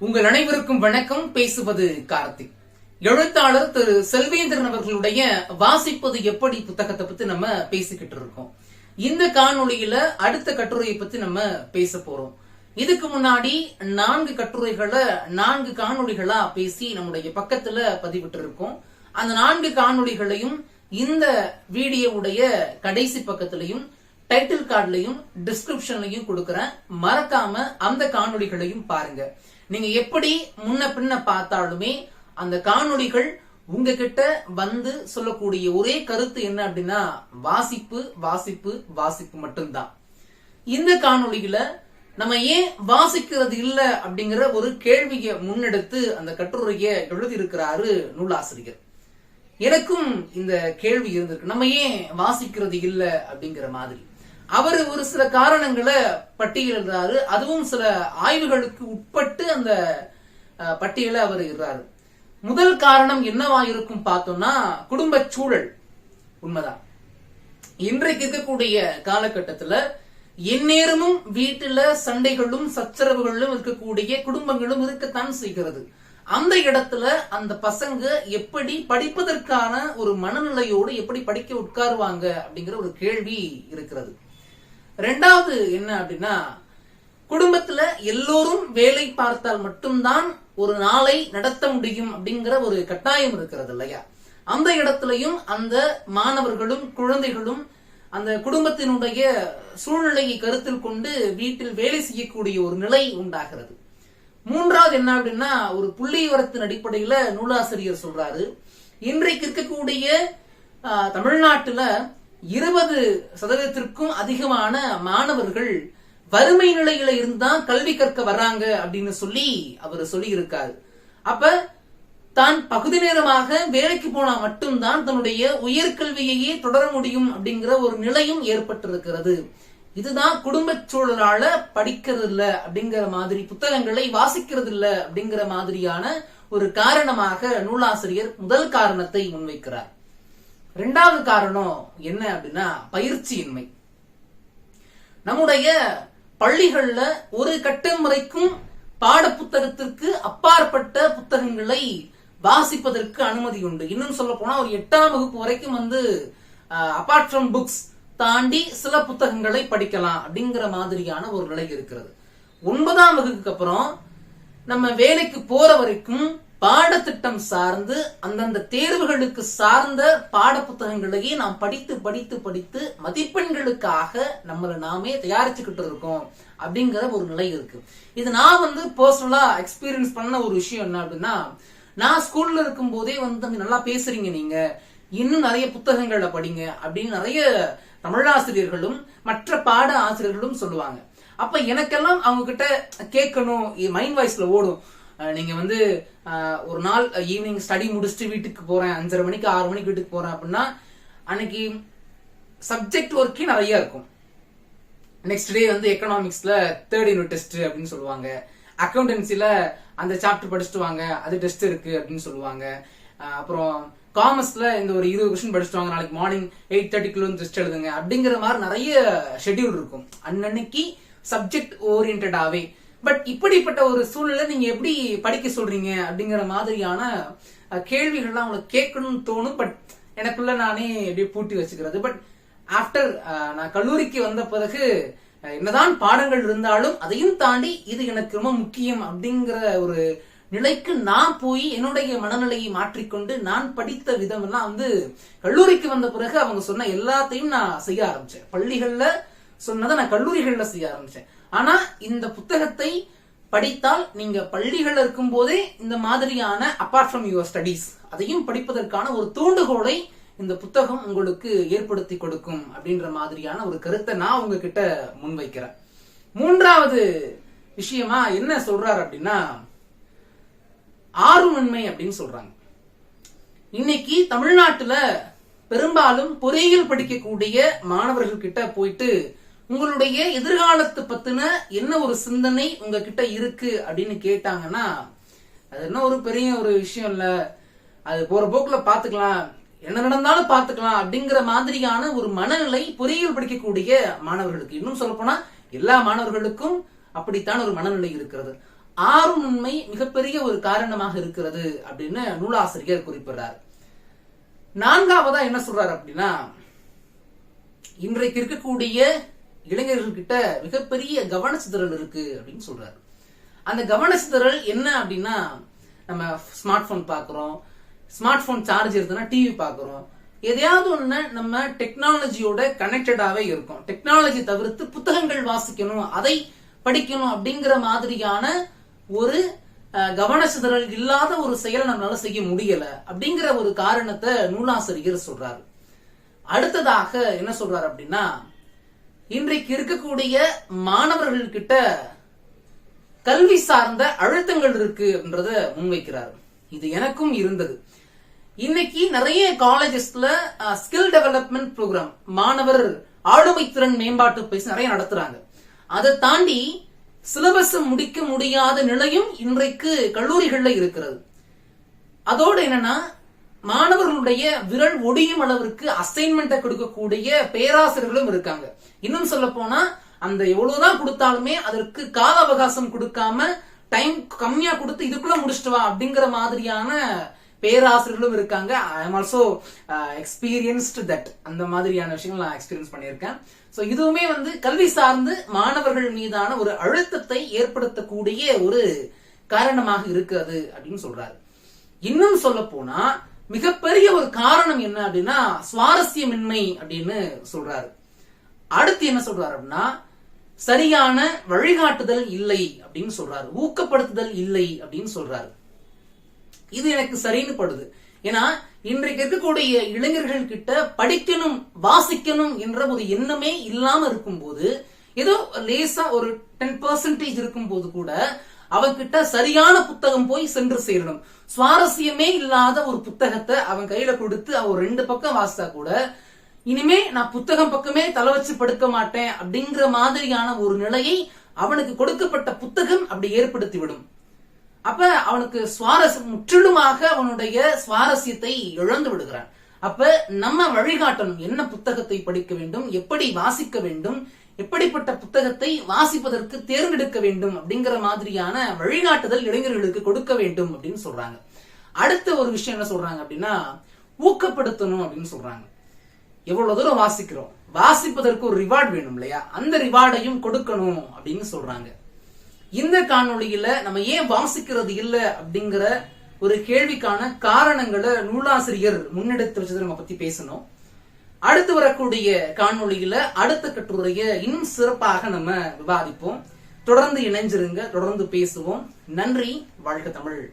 உங்கள் அனைவருக்கும் வணக்கம். பேசுவது கார்த்திக். எழுத்தாளர் திரு செல்வேந்திரன் அவர்களுடைய வாசிப்பது எப்படி? புத்தகத்தை பத்தி நம்ம பேசிக்கிட்டு இருக்கோம். இந்த காணொளியில அடுத்த கட்டுரையை பத்தி நம்ம பேச போறோம். இதுக்கு முன்னாடி நான்கு கட்டுரைகளை நான்கு காணொளிகளா பேசி நம்முடைய பக்கத்துல பதிவிட்டு இருக்கோம். அந்த நான்கு காணொளிகளையும் இந்த வீடியோவுடைய கடைசி பக்கத்திலையும் டைட்டில் கார்டுலையும் டிஸ்கிரிப்ஷன்லையும் கொடுக்கறேன். மறக்காம அந்த காணொளிகளையும் பாருங்க. நீங்க எப்படி முன்ன பின்ன பார்த்தாலுமே அந்த காணொளிகள் உங்ககிட்ட வந்து சொல்லக்கூடிய ஒரே கருத்து என்ன அப்படின்னா வாசிப்பு வாசிப்பு வாசிப்பு மட்டும்தான். இந்த காணொளியில நம்ம ஏன் வாசிக்கிறது இல்ல அப்படிங்கிற ஒரு கேள்வியை முன்னெடுத்து அந்த கட்டுரையை எழுதியிருக்கிறாரு நூலாசிரியர். எனக்கும் இந்த கேள்வி இருந்திருக்கு. நம்ம ஏன் வாசிக்கிறது இல்ல அப்படிங்கிற மாதிரி. அவர் ஒரு சில காரணங்களை பட்டியலிடுறாரு அதுவும் சில ஆய்வுகளுக்கு உட்பட்டு அந்த பட்டியலை அவர் இடுறாரு. முதல் காரணம் என்னவா இருக்கும் பார்த்தோம்னா குடும்ப சூழல் உண்மைதான். இன்றைக்கு இருக்கக்கூடிய காலகட்டத்துல எந்நேரமும் வீட்டுல சண்டைகளும் சச்சரவுகளும் இருக்கக்கூடிய குடும்பங்களும் இருக்கத்தான் செய்கிறது. அந்த இடத்துல அந்த பசங்க எப்படி படிப்பதற்கான ஒரு மனநிலையோடு எப்படி படிக்க உட்காருவாங்க அப்படிங்கிற ஒரு கேள்வி இருக்கிறது. ரெண்டாவது என்ன அப்படின்னா குடும்பத்துல எல்லோரும் வேலை பார்த்தால் மட்டும்தான் ஒரு நாளை நடத்த முடியும் அப்படிங்கிற ஒரு கட்டாயம் இருக்கிறது இல்லையா? அந்த இடத்துலயும் அந்த மாணவர்களும் குழந்தைகளும் அந்த குடும்பத்தினுடைய சூழ்நிலையை கருத்தில் கொண்டு வீட்டில் வேலை செய்யக்கூடிய ஒரு நிலை உண்டாகிறது. மூன்றாவது என்ன அப்படின்னா ஒரு புள்ளிவிவரத்தின் அடிப்படையில நூலாசிரியர் சொல்றாரு. இன்றைக்கு இருக்கக்கூடிய தமிழ்நாட்டுல இருபது சதவீதத்திற்கும் அதிகமான மாணவர்கள் வறுமை நிலையில இருந்தான் கல்வி கற்க வர்றாங்க அப்படின்னு சொல்லி அவர் சொல்லி இருக்காரு அப்ப தான் பகுதி நேரமாக வேலைக்கு போனா மட்டும்தான் தன்னுடைய உயர்கல்வியையே தொடர முடியும் அப்படிங்கிற ஒரு நிலையும் ஏற்பட்டிருக்கிறது. இதுதான் குடும்ப சூழலால படிக்கிறது இல்ல அப்படிங்கிற மாதிரி புத்தகங்களை வாசிக்கிறது இல்ல அப்படிங்கிற மாதிரியான ஒரு காரணமாக நூலாசிரியர் முதல் காரணத்தை முன்வைக்கிறார். ரெண்டாவது காரணம் என்ன அப்படின்னா பயிற்சியின்மை. நம்முடைய பள்ளிகள்ல ஒரு கட்டம் வரைக்கும் பாட புத்தகத்திற்கு அப்பாற்பட்ட புத்தகங்களை வாசிப்பதற்கு அனுமதி உண்டு. இன்னும் சொல்ல போனா ஒரு எட்டாம் வகுப்பு வரைக்கும் வந்து அபார்ட் ஃப்ரம் புக்ஸ் தாண்டி சில புத்தகங்களை படிக்கலாம் அப்படிங்கிற மாதிரியான ஒரு நிலை இருக்கிறது. ஒன்பதாம் வகுப்புக்கு அப்புறம் நம்ம வேலைக்கு போற வரைக்கும் பாடத்திட்டம் சார்ந்து அந்தந்த தேர்வுகளுக்கு சார்ந்த பாட புத்தகங்களையே நாம் படித்து படித்து படித்து மதிப்பெண்களுக்காக நம்மளை நாமே தயாரிச்சுக்கிட்டு இருக்கோம் அப்படிங்கிற ஒரு நிலை இருக்கு. இது நான் வந்து பர்சனலா எக்ஸ்பீரியன்ஸ் பண்ண ஒரு விஷயம் என்ன அப்படின்னா நான் ஸ்கூல்ல இருக்கும் போதே வந்து நல்லா பேசுறீங்க நீங்க. இன்னும் நிறைய புத்தகங்களை படிங்க அப்படின்னு நிறைய தமிழாசிரியர்களும் மற்ற பாட ஆசிரியர்களும் சொல்லுவாங்க. அப்ப எனக்கெல்லாம் அவங்க கிட்ட கேட்கணும் மைண்ட் வாய்ஸ்ல ஓடும். நீங்க வந்து ஒரு நாள் ஈவினிங் ஸ்டடி முடிச்சுட்டு வீட்டுக்கு போறேன். அஞ்சரை மணிக்கு ஆறு மணிக்கு வீட்டுக்கு போறேன் அப்படின்னா அன்னைக்கு சப்ஜெக்ட் ஒர்க்கே நிறைய இருக்கும். நெக்ஸ்ட் டே வந்து எக்கனாமிக்ஸ்ல தேர்ட் யூனிட் டெஸ்ட் அப்படின்னு சொல்லுவாங்க. அக்கௌண்டன்சில அந்த சாப்டர் படிச்சுட்டு வாங்க. அது டெஸ்ட் இருக்கு அப்படின்னு சொல்லுவாங்க. அப்புறம் காமர்ஸ்ல இந்த ஒரு இருபது கொஸ்டின் படிச்சுட்டு வாங்க. நாளைக்கு மார்னிங் எயிட் தேர்ட்டிக்குள்ள டெஸ்ட் எழுதுங்க. அப்படிங்கிற மாதிரி நிறைய ஷெட்யூல் இருக்கும். அன்னன்னைக்கு சப்ஜெக்ட் ஓரியன்டாவே பட் இப்படிப்பட்ட ஒரு சூழ்நிலை நீங்க எப்படி படிக்க சொல்றீங்க அப்படிங்கிற மாதிரியான கேள்விகள்லாம் அவங்களுக்கு கேட்கணும்னு தோணும். பட் எனக்குள்ள நானே அப்படியே பூட்டி வச்சுக்கிறது. பட் ஆஃப்டர் நான் கல்லூரிக்கு வந்த பிறகு என்னதான் பாடங்கள் இருந்தாலும் அதையும் தாண்டி இது எனக்கு ரொம்ப முக்கியம் அப்படிங்கிற ஒரு நிலைக்கு நான் போய் என்னுடைய மனநிலையை மாற்றிக்கொண்டு நான் படித்த விதம் எல்லாம் வந்து கல்லூரிக்கு வந்த பிறகு அவங்க சொன்ன எல்லாத்தையும் நான் செய்ய ஆரம்பிச்சேன். பள்ளிகள்ல சொன்னதை நான் கல்லூரிகள்ல செய்ய ஆரம்பிச்சேன். ஆனா இந்த புத்தகத்தை படித்தால் நீங்க பள்ளிகள் இருக்கும் போதே இந்த மாதிரியான அப்பார்ட் ஃப்ரம் யுவர் ஸ்டடீஸ் அதையும் படிப்பதற்கான ஒரு தூண்டுகோலை இந்த புத்தகம் உங்களுக்கு ஏற்படுத்தி கொடுக்கும் அப்படின்ற மாதிரியான ஒரு கருத்தை நான் உங்ககிட்ட முன்வைக்கிறேன். மூன்றாவது விஷயமா என்ன சொல்றாரு அப்படின்னா ஆர்வமின்மை அப்படின்னு சொல்றாங்க. இன்னைக்கு தமிழ்நாட்டுல பெரும்பாலும் பொறியியல் படிக்கக்கூடிய மாணவர்கள் கிட்ட போயிட்டு உங்களுடைய எதிர்காலத்தை பத்தின என்ன ஒரு சிந்தனை உங்ககிட்ட இருக்கு அப்படின்னு கேட்டாங்கன்னா அது என்ன ஒரு பெரிய ஒரு விஷயம் இல்ல. அது போற போக்குல பாத்துக்கலாம். என்ன நடந்தாலும் பாத்துக்கலாம் அப்படிங்கிற மாதிரியான ஒரு மனநிலை பொறியியல் படிக்கக்கூடிய மாணவர்களுக்கு. இன்னும் சொல்ல போனா எல்லா மாணவர்களுக்கும் அப்படித்தான் ஒரு மனநிலை இருக்கிறது. ஆர்வமின்மை மிகப்பெரிய ஒரு காரணமாக இருக்கிறது அப்படின்னு நூலாசிரியர் குறிப்பிடுறார். நான்காவதா என்ன சொல்றாரு அப்படின்னா இன்றைக்கு இருக்கக்கூடிய இளைஞர்கள்கிட்ட மிகப்பெரிய கவனச்சிதறல் இருக்கு அப்படின்னு சொல்றாரு. அந்த கவனச்சிதறல் என்ன அப்படின்னா நம்ம ஸ்மார்ட் போன் பாக்குறோம் ஸ்மார்ட் போன் சார்ஜ் இருக்குன்னா டிவி பாக்குறோம். எதையாவது ஒண்ணு நம்ம டெக்னாலஜியோட கனெக்டடாவே இருக்கும். டெக்னாலஜி தவிர்த்து புத்தகங்கள் வாசிக்கணும் அதை படிக்கணும் அப்படிங்கிற மாதிரியான ஒரு அஹ், கவனச்சிதறல் இல்லாத ஒரு செயலை நம்மளால செய்ய முடியல அப்படிங்கிற ஒரு காரணத்தை நூலாசிரியர் சொல்றாரு. அடுத்ததாக என்ன சொல்றாரு அப்படின்னா இன்றைக்கு இருக்கக்கூடிய மாணவர்கள் கிட்ட கல்வி சார்ந்த அழுத்தங்கள் இருக்குன்றத முன்வைக்கிறார். இது எனக்கும் இருந்தது. இன்னைக்கு நிறைய காலேஜஸ்ல ஸ்கில் டெவலப்மெண்ட் ப்ரோக்ராம் மாணவர் ஆளுமை திறன் மேம்பாட்டு பயிற்சி நிறைய நடத்துறாங்க. அதை தாண்டி சிலபஸ் முடிக்க முடியாத நிலையும் இன்றைக்கு கல்லூரிகள்ல இருக்கிறது. அதோடு என்னன்னா மாணவர்களுடைய விரல் ஒடியும் அளவிற்கு அசைன்மெண்ட்டை கொடுக்கக்கூடிய பேராசிரியர்களும் இருக்காங்க. இன்னும் சொல்ல போனா அந்த எவ்வளவுதான் கொடுத்தாலுமே அதற்கு கால அவகாசம் கொடுக்காம டைம் கம்மியா கொடுத்து இதுக்குள்ள முடிச்சிட்டு வா அப்படிங்கிற மாதிரியான பேராசிரியர்களும் இருக்காங்க. I am also experienced that அந்த மாதிரியான விஷயங்கள் நான் எக்ஸ்பீரியன்ஸ் பண்ணியிருக்கேன். ஸோ இதுவுமே வந்து கல்வி சார்ந்து மாணவர்கள் மீதான ஒரு அழுத்தத்தை ஏற்படுத்தக்கூடிய ஒரு காரணமாக இருக்கிறது அப்படின்னு சொல்றாரு. இன்னும் சொல்ல போனா மிகப்பெரிய ஒரு காரணம் என்ன அப்படின்னா சுவாரஸ்யமின்மை அப்படின்னு சொல்றாரு. அடுத்து என்ன சொல்றாரு அப்படின்னா சரியான வழிகாட்டுதல் இல்லை அப்படின்னு சொல்றாரு. ஊக்கப்படுத்துதல் இல்லை அப்படின்னு சொல்றாரு. இது எனக்கு சரின்னு படுது. ஏன்னா இன்றைக்கு இருக்கக்கூடிய இளைஞர்கள் கிட்ட படிக்கணும் வாசிக்கணும் என்ற ஒரு எண்ணமே இல்லாம இருக்கும்போது ஏதோ லேசா ஒரு டென் பர்சன்டேஜ் இருக்கும் போது கூட அவன்கிட்ட சரியான புத்தகம் போய் சென்று சேரணும். சுவாரஸ்யமே இல்லாத ஒரு புத்தகத்தை அவன் கையில கொடுத்து அவன் ரெண்டு பக்கம் வாசித்தா கூட இனிமே நான் புத்தகம் பக்கமே தலை வச்சு படுக்க மாட்டேன் அப்படிங்கிற மாதிரியான ஒரு நிலையை அவனுக்கு கொடுக்கப்பட்ட புத்தகம் அப்படி ஏற்படுத்தி விடும் அப்ப அவனுக்கு சுவாரஸ்யம் முற்றிலுமாக அவனுடைய சுவாரஸ்யத்தை இழந்து விடுகிறான். அப்ப நம்ம வழிகாட்டணும். என்ன புத்தகத்தை படிக்க வேண்டும்? எப்படி வாசிக்க வேண்டும்? எப்படிப்பட்ட புத்தகத்தை வாசிப்பதற்கு தேர்ந்தெடுக்க வேண்டும் அப்படிங்கிற மாதிரியான வழிகாட்டுதல் இளைஞர்களுக்கு கொடுக்க வேண்டும் அப்படின்னு சொல்றாங்க. அடுத்த ஒரு விஷயம் என்ன சொல்றாங்க அப்படின்னா ஊக்கப்படுத்தணும் அப்படின்னு சொல்றாங்க. எவ்வளவு தூரம் வாசிக்கிறோம்? வாசிப்பதற்கு ஒரு ரிவார்ட் வேணும் இல்லையா? அந்த ரிவார்டையும் கொடுக்கணும் அப்படின்னு சொல்றாங்க. இந்த காணொளியில நம்ம ஏன் வாசிக்கிறது இல்ல அப்படிங்கிற ஒரு கேள்விக்கான காரணங்களை நூலாசிரியர் முன்னெடுத்து வச்சதை நம்ம பத்தி பேசணும். அடுத்து வரக்கூடிய காணொளியில அடுத்த கட்டுரைய இன்னும் சிறப்பாக நம்ம விவாதிப்போம். தொடர்ந்து இணைஞ்சிருங்க தொடர்ந்து பேசுவோம். நன்றி வாழ்க தமிழ்.